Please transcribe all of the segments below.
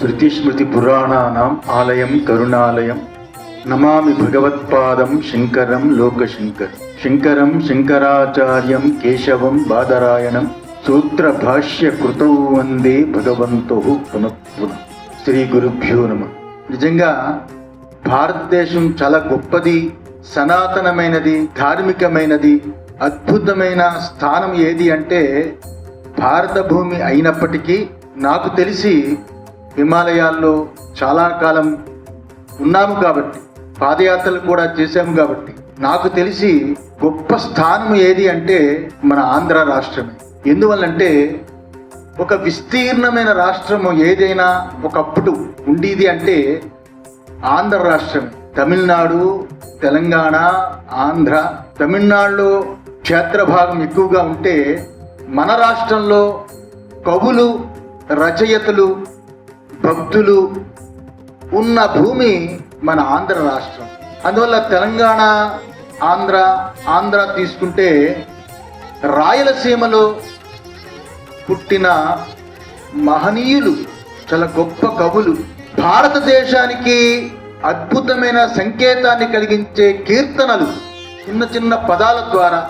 శృతిస్మృతిపురాణానాం ఆలయం కరుణాలయం నమామి భగవత్పాదం శంకరం లోకశంకర్ శంకరం శంకరాచార్యం కేశవం బాదరాయణం సూత్ర భాష్య కృతౌ వందే భగవంతో పునఃపున శ్రీ గురుభ్యో నమ నిజంగా భారతదేశం చాలా గొప్పది సనాతనమైనది ధార్మికమైనది అద్భుతమైన స్థానం ఏది అంటే భారత భూమి అయినప్పటికీ నాకు తెలిసి హిమాలయాల్లో చాలా కాలం ఉన్నాము కాబట్టి పాదయాత్రలు కూడా చేశాము కాబట్టి నాకు తెలిసి గొప్ప స్థానం ఏది అంటే మన ఆంధ్ర రాష్ట్రమే. ఎందువల్లంటే ఒక విస్తీర్ణమైన రాష్ట్రము ఏదైనా ఒకప్పుడు ఉండేది అంటే ఆంధ్ర రాష్ట్రం తమిళనాడు తెలంగాణ ఆంధ్ర తమిళనాడులో క్షేత్ర భాగం ఎక్కువగా ఉంటే మన రాష్ట్రంలో కవులు రచయితలు భక్తులు ఉన్న భూమి మన ఆంధ్ర రాష్ట్రం. అందువల్ల తెలంగాణ ఆంధ్ర ఆంధ్ర తీసుకుంటే రాయలసీమలో పుట్టిన మహనీయులు చాలా గొప్ప కవులు భారతదేశానికి అద్భుతమైన సంకేతాన్ని కలిగించే కీర్తనలు చిన్న చిన్న పదాల ద్వారా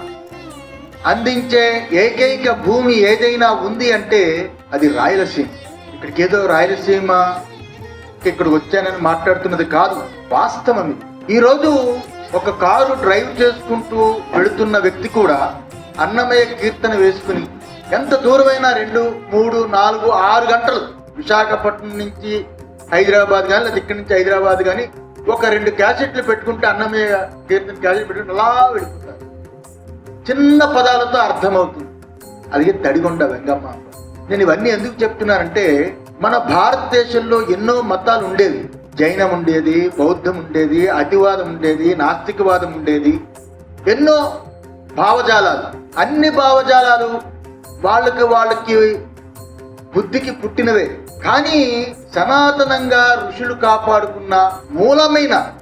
అందించే ఏకైక భూమి ఏదైనా ఉంది అంటే అది రాయలసీమ. ఇక్కడికి ఏదో రాయలసీమ ఇక్కడికి వచ్చానని మాట్లాడుతున్నది కాదు వాస్తవం ఇది ఈరోజు ఒక కారు డ్రైవ్ చేసుకుంటూ వెళుతున్న వ్యక్తి కూడా అన్నమయ్య కీర్తన వేసుకుని ఎంత దూరమైన రెండు మూడు నాలుగు ఆరు గంటలు విశాఖపట్నం నుంచి హైదరాబాద్ కానీ లేదా ఇక్కడి నుంచి హైదరాబాద్ కానీ ఒక రెండు క్యాసెట్లు పెట్టుకుంటే అన్నమయ్య కీర్తన క్యాసెట్ పెట్టుకుంటే అలా వెళ్ళిపోతారు. చిన్న పదాలతో అర్థమవుతుంది. అది తడిగొండ వెంగమ్మ. నేను ఇవన్నీ ఎందుకు చెప్తున్నానంటే మన భారతదేశంలో ఎన్నో మతాలు ఉండేవి. జైనం ఉండేది బౌద్ధం ఉండేది అతివాదం ఉండేది నాస్తికవాదం ఉండేది. ఎన్నో భావజాలాలు. అన్ని భావజాలాలు వాళ్ళకి వాళ్ళకి బుద్ధికి పుట్టినవే. కానీ సనాతనంగా ఋషులు కాపాడుకున్న మూలమైన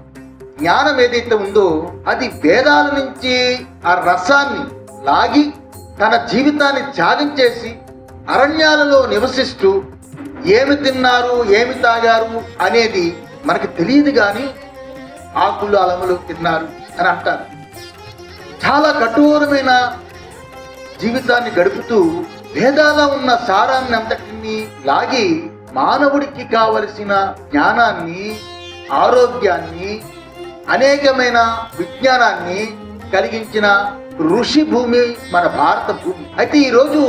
జ్ఞానం ఏదైతే ఉందో అది వేదాల నుంచి ఆ రసాన్ని లాగి తన జీవితాన్ని త్యాగం చేసి అరణ్యాలలో నివసిస్తూ ఏమి తిన్నారు ఏమి తాగారు అనేది మనకు తెలియదు కానీ ఆకులు అలములు తిన్నారు అని అంటారు. చాలా కఠోరమైన జీవితాన్ని గడుపుతూ వేదాల ఉన్న సారాన్ని అంతటిని లాగి మానవుడికి కావలసిన జ్ఞానాన్ని ఆరోగ్యాన్ని అనేకమైన విజ్ఞానాన్ని కలిగించిన ఋషి భూమి మన భారత భూమి. అయితే ఈరోజు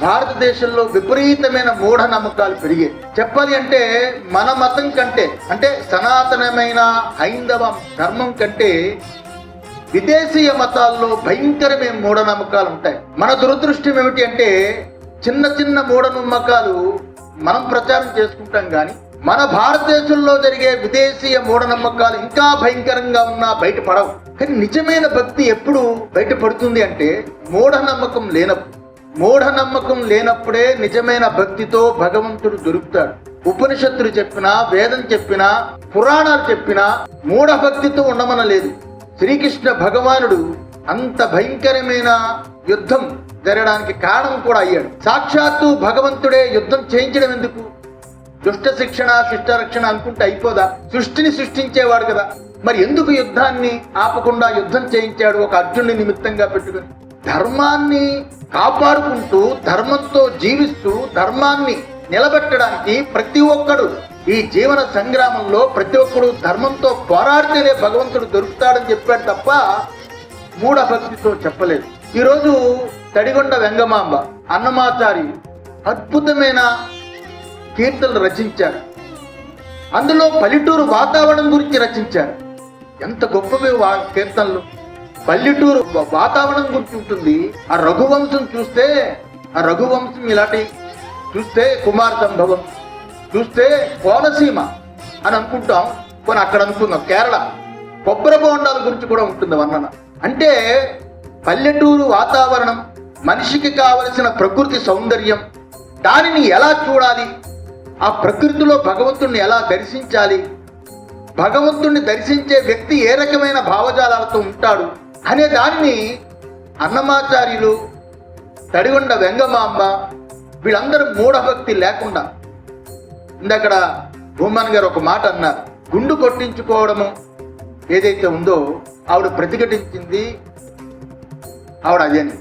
భారతదేశంలో విపరీతమైన మూఢ నమ్మకాలు పెరిగాయి చెప్పాలి అంటే మన మతం కంటే అంటే సనాతనమైన హైందవ ధర్మం కంటే విదేశీయ మతాల్లో భయంకరమైన మూఢనమ్మకాలు ఉంటాయి. మన దురదృష్టం ఏమిటి అంటే చిన్న చిన్న మూఢనమ్మకాలు మనం ప్రచారం చేసుకుంటాం కానీ మన భారతదేశంలో జరిగే విదేశీయ మూఢనమ్మకాలు ఇంకా భయంకరంగా ఉన్నా బయటపడవు కానీ నిజమైన భక్తి ఎప్పుడు బయటపడుతుంది అంటే మూఢనమ్మకం లేనప్పుడు. మూఢనమ్మకం లేనప్పుడే నిజమైన భక్తితో భగవంతుడు దొరుకుతాడు. ఉపనిషత్తులు చెప్పినా వేదం చెప్పినా పురాణాలు చెప్పినా మూఢ భక్తితో ఉండమనలేదు. శ్రీకృష్ణ భగవానుడు అంత భయంకరమైన యుద్ధం జరగడానికి కారణం కూడా అయ్యాడు. సాక్షాత్తు భగవంతుడే యుద్ధం చేయించడం ఎందుకు? దుష్ట శిక్షణ శిష్ట రక్షణ అనుకుంటే అయిపోదా? సృష్టిని సృష్టించేవాడు కదా. మరి ఎందుకు యుద్ధాన్ని ఆపకుండా యుద్ధం చేయించాడు ఒక అర్జునుని నిమిత్తంగా పెట్టుకుని? ధర్మాన్ని కాపాడుకుంటూ ధర్మంతో జీవిస్తూ ధర్మాన్ని నిలబెట్టడానికి ప్రతి ఒక్కడు ఈ జీవన సంగ్రామంలో ప్రతి ఒక్కడు ధర్మంతో పోరాడితేనే భగవంతుడు దొరుకుతాడని చెప్పాడు తప్ప మూఢ భక్తితో చెప్పలేదు. ఈరోజు తడిగొండ వెంగమాంబ అన్నమాచారి అద్భుతమైన కీర్తనలు రచించారు. అందులో పల్లెటూరు వాతావరణం గురించి రచించారు. ఎంత గొప్పవి వా కీర్తనలు. పల్లెటూరు వాతావరణం గురించి ఉంటుంది. ఆ రఘువంశం చూస్తే ఆ రఘువంశం ఇలాంటి చూస్తే కుమార సంభవం చూస్తే కోనసీమ అని అనుకుంటాం. కొన్ని అక్కడ అనుకుందాం. కేరళ కొబ్బరి బోండాల గురించి కూడా ఉంటుంది వర్ణన. అంటే పల్లెటూరు వాతావరణం మనిషికి కావలసిన ప్రకృతి సౌందర్యం దానిని ఎలా చూడాలి? ఆ ప్రకృతిలో భగవంతుణ్ణి ఎలా దర్శించాలి? భగవంతుణ్ణి దర్శించే వ్యక్తి ఏ రకమైన భావజాలాలతో ఉంటాడు? అనే దానిని అన్నమాచార్యులు తడిగొండ వెంగమాంబ వీళ్ళందరూ మూఢభక్తి లేకుండా ఇందక్కడ భూమన్ గారు ఒక మాట అన్నారు. గుండు కొట్టించుకోవడము ఏదైతే ఉందో ఆవిడ ప్రతిఘటించింది ఆవిడ అదేని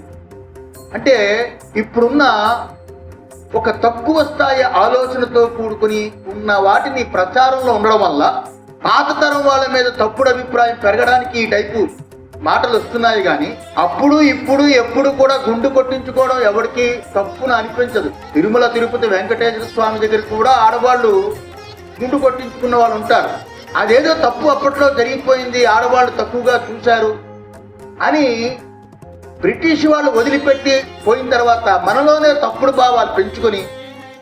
అంటే ఇప్పుడున్న ఒక తక్కువ స్థాయి ఆలోచనతో కూడుకుని ఉన్న వాటిని ప్రచారంలో ఉండడం వల్ల పాత తరం వాళ్ళ మీద తప్పుడు అభిప్రాయం పెరగడానికి ఈ టైపు మాటలు వస్తున్నాయి కానీ అప్పుడు ఇప్పుడు ఎప్పుడు కూడా గుండు కొట్టించుకోవడం ఎవరికి తప్పున అనిపించదు. తిరుమల తిరుపతి వెంకటేశ్వర స్వామి దగ్గర కూడా ఆడవాళ్ళు గుండు కొట్టించుకున్న వాళ్ళు ఉంటారు. అదేదో తప్పు అప్పట్లో జరిగిపోయింది ఆడవాళ్ళు తక్కువగా చూశారు అని బ్రిటిష్ వాళ్ళు వదిలిపెట్టి పోయిన తర్వాత మనలోనే తప్పుడు భావాలు పెంచుకొని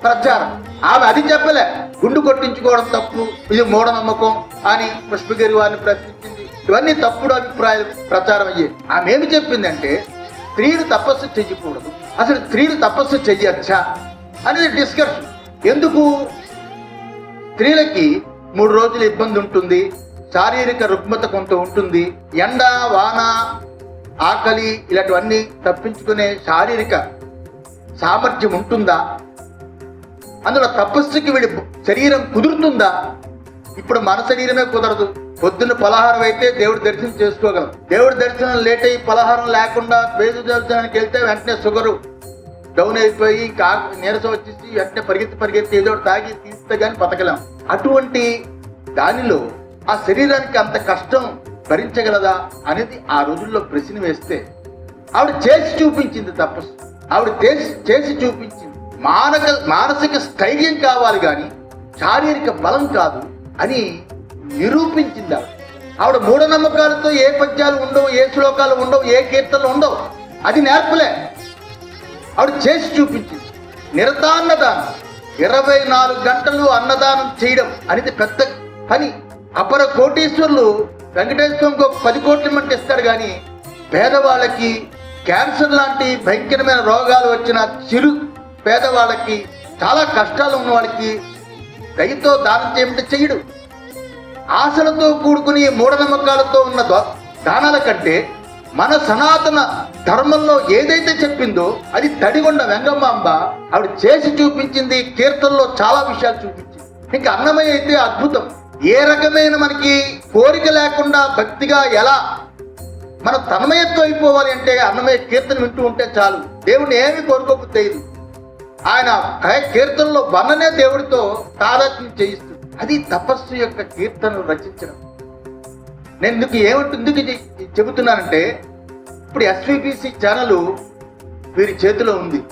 ప్రచారం. ఆమె అది చెప్పలే గుండు కొట్టించుకోవడం తప్పు ఇది మూఢనమ్మకం అని పుష్పగిరి వారిని ప్రశ్నించింది. ఇవన్నీ తప్పుడు అభిప్రాయాలు ప్రచారం అయ్యాయి ఆమె ఏమి చెప్పిందంటే స్త్రీలు తపస్సు చెయ్యకూడదు. అసలు స్త్రీలు తపస్సు చెయ్యొచ్చా అనేది డిస్కషన్ ఎందుకు? స్త్రీలకి మూడు రోజులు ఇబ్బంది ఉంటుంది శారీరక రుగ్మత కొంత ఉంటుంది ఎండ వాన ఆకలి ఇలాంటివన్నీ తప్పించుకునే శారీరక సామర్థ్యం ఉంటుందా? అందులో తపస్సుకి వీడి శరీరం కుదురుతుందా? ఇప్పుడు మన శరీరమే కుదరదు. పొద్దున్న పలహారం అయితే దేవుడి దర్శనం చేసుకోగలం. దేవుడి దర్శనం లేట్ అయ్యి పలహారం లేకుండా వేదు దర్శనానికి వెళ్తే వెంటనే షుగరు డౌన్ అయిపోయి కా నీరసం వచ్చేసి వెంటనే పరిగెత్తి పరిగెత్తి ఏదో ఒకటి తాగి తీస్తే కానీ బతకలేం. అటువంటి దానిలో ఆ శరీరానికి అంత కష్టం భరించగలదా అనేది ఆ రోజుల్లో ప్రశ్న వేస్తే ఆవిడ చేసి చూపించింది తపస్సు. ఆవిడ చేసి చేసి చూపించింది. మానక మానసిక స్థైర్యం కావాలి కానీ శారీరక బలం కాదు. అని నిరూపించింది ఆవిడ. ఆవిడ మూఢనమ్మకాలతో ఏ పద్యాలు ఉండవు ఏ శ్లోకాలు ఉండవు ఏ కీర్తనలు ఉండవు. అది నేర్పలే. ఆవిడ చేసి చూపించింది. నిరతాన్నదానం. ఇరవై నాలుగు గంటలు అన్నదానం చేయడం అనేది పెద్ద పని. అపర కోటేశ్వరులు వెంకటేశ్వరంకి ఒక పది కోట్ల మంది ఇస్తాడు కానీ పేదవాళ్ళకి క్యాన్సర్ లాంటి భయంకరమైన రోగాలు వచ్చిన చిరు పేదవాళ్ళకి చాలా కష్టాలు ఉన్న వాళ్ళకి దయతో దానం చేయమంటే చెయ్యడు. ఆశలతో కూడుకుని మూఢనమ్మకాలతో ఉన్న దా- దానాల కంటే మన సనాతన ధర్మంలో ఏదైతే చెప్పిందో అది తడిగొండ వెంగమాంబ ఆవిడ చేసి చూపించింది కీర్తనలో చాలా విషయాలు చూపించింది. ఇంకా అన్నమయ్య అయితే అద్భుతం. ఏ రకమైన మనకి కోరిక లేకుండా భక్తిగా ఎలా మన తన్మయత్వం అయిపోవాలి అంటే అన్నమయ్య కీర్తన వింటూ ఉంటే చాలు. దేవుడిని ఏమి కోరుకోకపోతే ఆయన కీర్తనలో వర్ణనే దేవుడితో తాదాత్మ్యం చేయిస్తుంది. అది తపస్సు యొక్క కీర్తనలు రచించడం. నేను ఎందుకు ఏమిటి ఎందుకు చెబుతున్నానంటే ఇప్పుడు ఎస్వీపీసీ ఛానల్ వీరి చేతిలో ఉంది.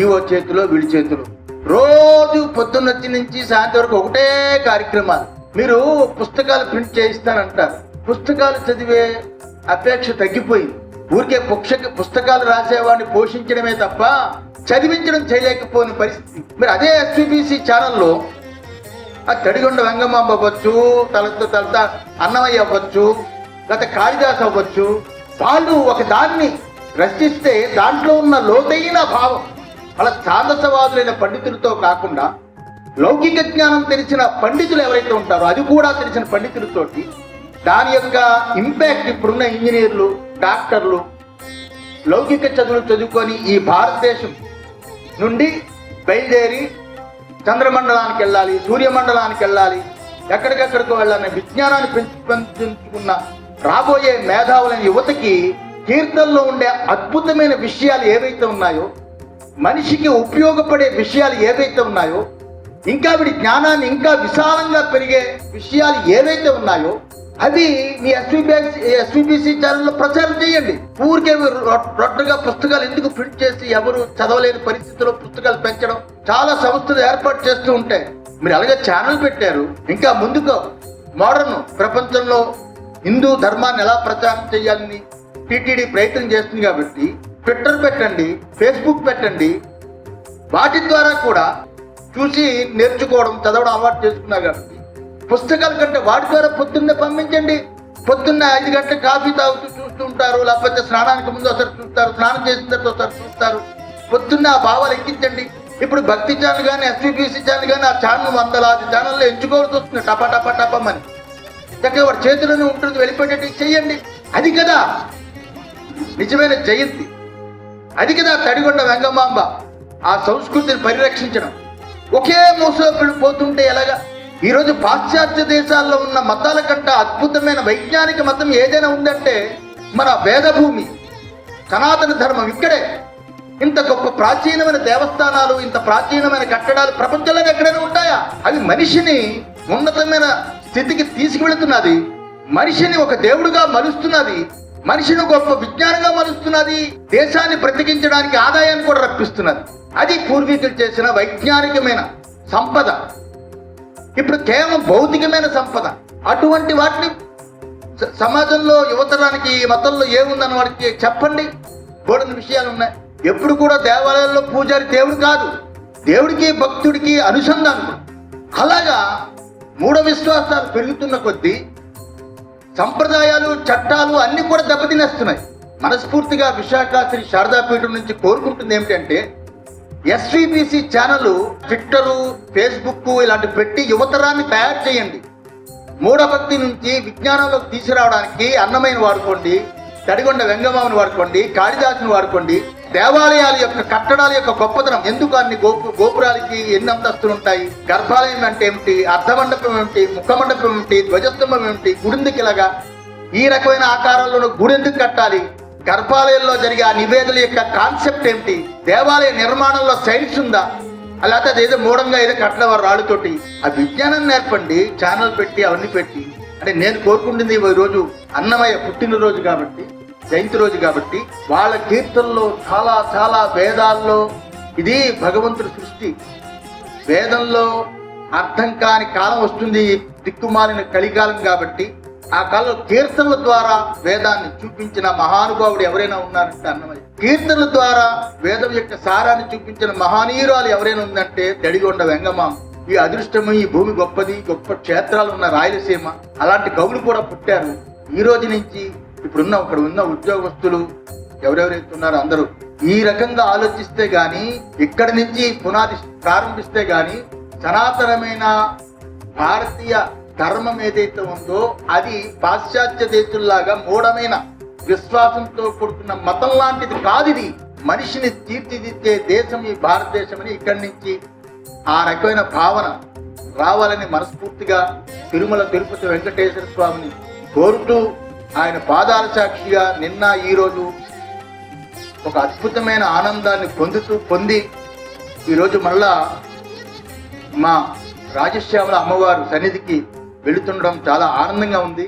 ఈఓ చేతిలో వీడి చేతిలో. రోజు పొద్దున్నొచ్చి నుంచి సాయంత్రం వరకు ఒకటే కార్యక్రమాలు. మీరు పుస్తకాలు ప్రింట్ చేయిస్తానంటారు. పుస్తకాలు చదివే అపేక్ష తగ్గిపోయింది. ఊరికే పుక్ష పుస్తకాలు రాసేవాడిని పోషించడమే తప్ప చదివించడం చేయలేకపోయిన పరిస్థితి. మీరు అదే ఎస్పీబీసీ ఛానల్లో ఆ తడిగొండ వెంగమాంబ అవ్వచ్చు తలతో తలత అన్నమయ్య అవ్వచ్చు లేకపోతే కాళిదాస్ అవ్వచ్చు వాళ్ళు ఒక దాన్ని రచిస్తే దాంట్లో ఉన్న లోతైన భావం అలా ఛాందసవాదులైన పండితులతో కాకుండా లౌకిక జ్ఞానం తెలిసిన పండితులు ఎవరైతే ఉంటారో అది కూడా తెలిసిన పండితులతోటి దాని యొక్క ఇంపాక్ట్ ఇప్పుడున్న ఇంజనీర్లు డాక్టర్లు లౌకిక చదువులు చదువుకొని ఈ భారతదేశం నుండి బయలుదేరి చంద్రమండలానికి వెళ్ళాలి సూర్యమండలానికి వెళ్ళాలి ఎక్కడికెక్కడికో వెళ్ళాలని విజ్ఞానాన్ని పెంపొందించుకున్న రాబోయే మేధావులైన యువతకి కీర్తనలో ఉండే అద్భుతమైన విషయాలు ఏవైతే ఉన్నాయో మనిషికి ఉపయోగపడే విషయాలు ఏవైతే ఉన్నాయో ఇంకా వీడి జ్ఞానాన్ని ఇంకా విశాలంగా పెరిగే విషయాలు ఏవైతే ఉన్నాయో అవి మీ ఎస్విబిసి ఎస్పీబీసీ ఛానల్లో ప్రచారం చేయండి. ఊరికే రొట్టగా పుస్తకాలు ఎందుకు ప్రింట్ చేసి ఎవరు చదవలేని పరిస్థితుల్లో పుస్తకాలు పెంచడం చాలా సంస్థలు ఏర్పాటు చేస్తూ ఉంటాయి. మీరు అలాగే ఛానల్ పెట్టారు ఇంకా ముందుకు మోడర్న్ ప్రపంచంలో హిందూ ధర్మాన్ని ఎలా ప్రచారం చేయాలని టీటీడీ ప్రయత్నం చేస్తుంది కాబట్టి ట్విట్టర్ పెట్టండి ఫేస్బుక్ పెట్టండి. వాటి ద్వారా కూడా చూసి నేర్చుకోవడం చదవడం అలవాటు చేసుకున్నా కాబట్టి పుస్తకాల కంటే వాటి ద్వారా పొద్దున్నే పంపించండి. పొద్దున్న ఐదు గంటల కాఫీ తాగుతూ చూస్తూ ఉంటారు లేకపోతే స్నానానికి ముందు ఒకసారి చూస్తారు. స్నానం చేసిన తర్వాత ఒకసారి చూస్తారు. పొద్దున్న ఆ భావాలు ఎక్కించండి. ఇప్పుడు భక్తి ఛానల్ కానీ ఎస్పీపీసీ ఛానల్ కానీ ఆ ఛానల్ వందలాది ఛానల్లో ఎంచుకోవాల్సి వస్తుంది. టపా టపా టపమని చక్కగా వాడి చేతిలోనే ఉంటుంది. వెళ్ళిపోయేటట్టు చెయ్యండి అది కదా. నిజమైన జయంతి. అది కదా తడిగొండ వెంగమాంబ. ఆ సంస్కృతిని పరిరక్షించడం. ఒకే మూసలో పోతుంటే ఎలాగా? ఈరోజు పాశ్చాత్య దేశాల్లో ఉన్న మతాల కంటే అద్భుతమైన వైజ్ఞానిక మతం ఏదైనా ఉందంటే మన వేదభూమి. సనాతన ధర్మం ఇక్కడే. ఇంత గొప్ప ప్రాచీనమైన దేవస్థానాలు ఇంత ప్రాచీనమైన కట్టడాలు ప్రపంచంలో ఎక్కడైనా ఉంటాయా? అవి మనిషిని ఉన్నతమైన స్థితికి తీసుకువెళుతున్నది. మనిషిని ఒక దేవుడుగా మలుస్తున్నది. మనిషిని గొప్ప విజ్ఞానంగా మలుస్తున్నది. దేశాన్ని బ్రతికించడానికి ఆదాయాన్ని కూడా రప్పిస్తున్నది. అది పూర్వీకులు చేసిన వైజ్ఞానికమైన సంపద. ఇప్పుడు కేవలం భౌతికమైన సంపద. అటువంటి వాటిని స- సమాజంలో యువతరానికి ఈ మతంలో ఏముందని వాడికి చెప్పండి. బోడని విషయాలు ఉన్నాయి. ఎప్పుడు కూడా దేవాలయాల్లో పూజారి దేవుడు కాదు. దేవుడికి భక్తుడికి అనుసంధానం. అలాగా మూఢ విశ్వాసాలు పెరుగుతున్న కొద్దీ సంప్రదాయాలు చట్టాలు అన్నీ కూడా దెబ్బతినేస్తున్నాయి. మనస్ఫూర్తిగా విశాఖ శ్రీ శారదాపీఠం నుంచి కోరుకుంటుంది ఏమిటంటే ఎస్విబిసి ఛానల్ ట్విట్టరు ఫేస్బుక్ ఇలాంటి పెట్టి యువతరాన్ని తయారు చేయండి. మూఢభక్తి నుంచి విజ్ఞానంలోకి తీసుకురావడానికి అన్నమైన వాడుకోండి తడిగొండ వెంగమామని వాడుకోండి కాళిదాసుని వాడుకోండి. దేవాలయాల యొక్క కట్టడాల యొక్క గొప్పతనం ఎందుకు అన్ని గోపు గోపురాలకి ఎన్ని అంతస్తులు ఉంటాయి? గర్భాలయం అంటే ఏమిటి? అర్ధమండపం ఏమిటి? ముఖమండపం ఏమిటి? ధ్వజస్తంభం ఏమిటి? గుడిందుకిలాగా ఈ రకమైన ఆకారాల్లో గుడి ఎందుకు కట్టాలి? గర్భాలయంలో జరిగే ఆ నివేదన యొక్క కాన్సెప్ట్ ఏమిటి? దేవాలయ నిర్మాణంలో సైన్స్ ఉందా? అలాగే అదేదో మూఢంగా ఏదో కట్టడం రాళ్ళతోటి. ఆ విజ్ఞానం నేర్పండి ఛానల్ పెట్టి అవన్నీ పెట్టి. అంటే నేను కోరుకుంటుంది ఈ రోజు అన్నమయ్య పుట్టినరోజు కాబట్టి జయంతి రోజు కాబట్టి వాళ్ళ కీర్తనలో చాలా చాలా వేదాల్లో ఇది భగవంతుడి సృష్టి. వేదంలో అర్థం కాని కాలం వస్తుంది దిక్కుమాలిన కలికాలం కాబట్టి ఆ కాలంలో కీర్తనల ద్వారా వేదాన్ని చూపించిన మహానుభావుడు ఎవరైనా ఉన్నారంటే అన్నమయ్య. కీర్తనల ద్వారా వేదం యొక్క సారాన్ని చూపించిన మహానీయురాలు ఎవరైనా ఉందంటే తడిగొండ వెంగమామ. ఈ అదృష్టము ఈ భూమి గొప్పది గొప్ప క్షేత్రాలు ఉన్న రాయలసీమ. అలాంటి కవులు కూడా పుట్టారు. ఈ రోజు నుంచి ఇప్పుడున్న ఇక్కడ ఉన్న ఉద్యోగస్తులు ఎవరెవరైతే ఉన్నారో అందరూ ఈ రకంగా ఆలోచిస్తే గాని ఇక్కడి నుంచి పునాది ప్రారంభిస్తే గాని సనాతనమైన భారతీయ ధర్మం ఏదైతే ఉందో అది పాశ్చాత్య దేశంలాగా మూఢమైన విశ్వాసంతో కూడుకున్న మతం లాంటిది కాదు ఇది. మనిషిని తీర్చిదిద్దే దేశం ఈ భారతదేశం అని ఇక్కడి నుంచి ఆ రకమైన భావన రావాలని మనస్ఫూర్తిగా తిరుమల తిరుపతి వెంకటేశ్వర స్వామిని కోరుతూ ఆయన పాదాల సాక్షిగా నిన్న ఈరోజు ఒక అద్భుతమైన ఆనందాన్ని పొందుతూ పొంది ఈరోజు మళ్ళా మా రాజశ్యామల అమ్మవారు సన్నిధికి వెళుతుండడం చాలా ఆనందంగా ఉంది.